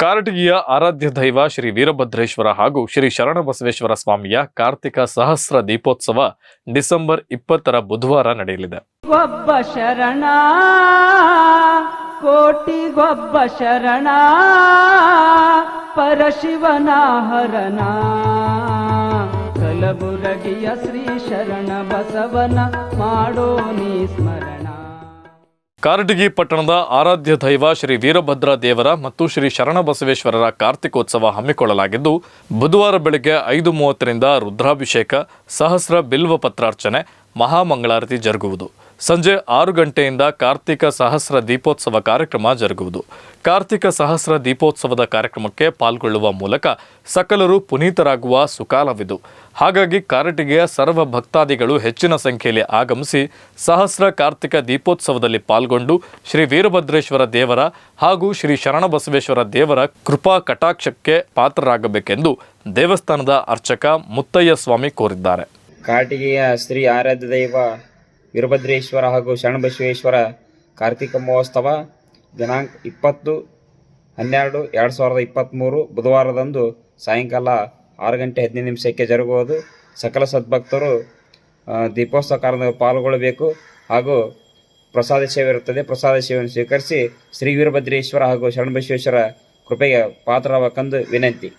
ಕಾರಟಗಿಯ ಆರಾಧ್ಯ ದೈವ ಶ್ರೀ ವೀರಭದ್ರೇಶ್ವರ ಹಾಗೂ ಶ್ರೀ ಶರಣಬಸವೇಶ್ವರ ಸ್ವಾಮಿಯ ಕಾರ್ತಿಕ ಸಹಸ್ರ ದೀಪೋತ್ಸವ ಡಿಸೆಂಬರ್ ಇಪ್ಪತ್ತರ ಬುಧವಾರ ನಡೆಯಲಿದೆ. ಒಬ್ಬ ಶರಣ, ಕೋಟಿಗೊಬ್ಬ ಶರಣ, ಪರಶಿವನ ಹರಣ. ಕಲಬುರಗಿಯ ಶ್ರೀ ಶರಣ ಬಸವನ ಮಾಡೋ ನೀ ಸ್ಮರಣ. ಕಾರಟಗಿ ಪಟ್ಟಣದ ಆರಾಧ್ಯ ದೈವ ಶ್ರೀ ವೀರಭದ್ರ ದೇವರ ಮತ್ತು ಶ್ರೀ ಶರಣಬಸವೇಶ್ವರರ ಕಾರ್ತಿಕೋತ್ಸವ ಹಮ್ಮಿಕೊಳ್ಳಲಾಗಿದ್ದು, ಬುಧವಾರ ಬೆಳಗ್ಗೆ ಐದು ಮೂವತ್ತರಿಂದ ರುದ್ರಾಭಿಷೇಕ, ಸಹಸ್ರ ಬಿಲ್ವ ಪತ್ರಾರ್ಚನೆ ಮಹಾಮಂಗಳಾರತಿ ಜರುಗುವುದು. ಸಂಜೆ ಆರು ಗಂಟೆಯಿಂದ ಕಾರ್ತಿಕ ಸಹಸ್ರ ದೀಪೋತ್ಸವ ಕಾರ್ಯಕ್ರಮ ಜರುಗುವುದು. ಕಾರ್ತಿಕ ಸಹಸ್ರ ದೀಪೋತ್ಸವದ ಕಾರ್ಯಕ್ರಮಕ್ಕೆ ಪಾಲ್ಗೊಳ್ಳುವ ಮೂಲಕ ಸಕಲರು ಪುನೀತರಾಗುವ ಸುಕಾಲವಿದು. ಹಾಗಾಗಿ ಕಾರಟಿಗೆಯ ಸರ್ವ ಭಕ್ತಾದಿಗಳು ಹೆಚ್ಚಿನ ಸಂಖ್ಯೆಯಲ್ಲಿ ಆಗಮಿಸಿ ಸಹಸ್ರ ಕಾರ್ತಿಕ ದೀಪೋತ್ಸವದಲ್ಲಿ ಪಾಲ್ಗೊಂಡು ಶ್ರೀ ವೀರಭದ್ರೇಶ್ವರ ದೇವರ ಹಾಗೂ ಶ್ರೀ ಶರಣಬಸವೇಶ್ವರ ದೇವರ ಕೃಪಾ ಕಟಾಕ್ಷಕ್ಕೆ ಪಾತ್ರರಾಗಬೇಕೆಂದು ದೇವಸ್ಥಾನದ ಅರ್ಚಕ ಮುತ್ತಯ್ಯ ಸ್ವಾಮಿ ಕೋರಿದ್ದಾರೆ. ಕಾಟಿಗೆಯ ಶ್ರೀ ಆರಾಧ್ಯ ದೈವ ವೀರಭದ್ರೇಶ್ವರ ಹಾಗೂ ಶರಣಬಸವೇಶ್ವರ ಕಾರ್ತಿಕ ಮಹೋತ್ಸವ ದಿನಾಂಕ ಇಪ್ಪತ್ತು, ಹನ್ನೆರಡು, ಎರಡು ಸಾವಿರದ ಇಪ್ಪತ್ತ್ಮೂರು ಬುಧವಾರದಂದು ಸಾಯಂಕಾಲ ಆರು ಗಂಟೆ ಹದಿನೈದು ನಿಮಿಷಕ್ಕೆ ಜರುಗುವುದು. ಸಕಲ ಸದ್ಭಕ್ತರು ದೀಪೋತ್ಸವ ಕಾರ್ಯದಲ್ಲಿ ಪಾಲ್ಗೊಳ್ಳಬೇಕು ಹಾಗೂ ಪ್ರಸಾದ ಸೇವೆ ಇರುತ್ತದೆ ಪ್ರಸಾದ ಸೇವೆಯನ್ನು ಸ್ವೀಕರಿಸಿ ಶ್ರೀ ವೀರಭದ್ರೇಶ್ವರ ಹಾಗೂ ಶರಣಬಸವೇಶ್ವರ ಕೃಪೆಗೆ ಪಾತ್ರರಾಗಬೇಕೆಂದು ವಿನಂತಿ.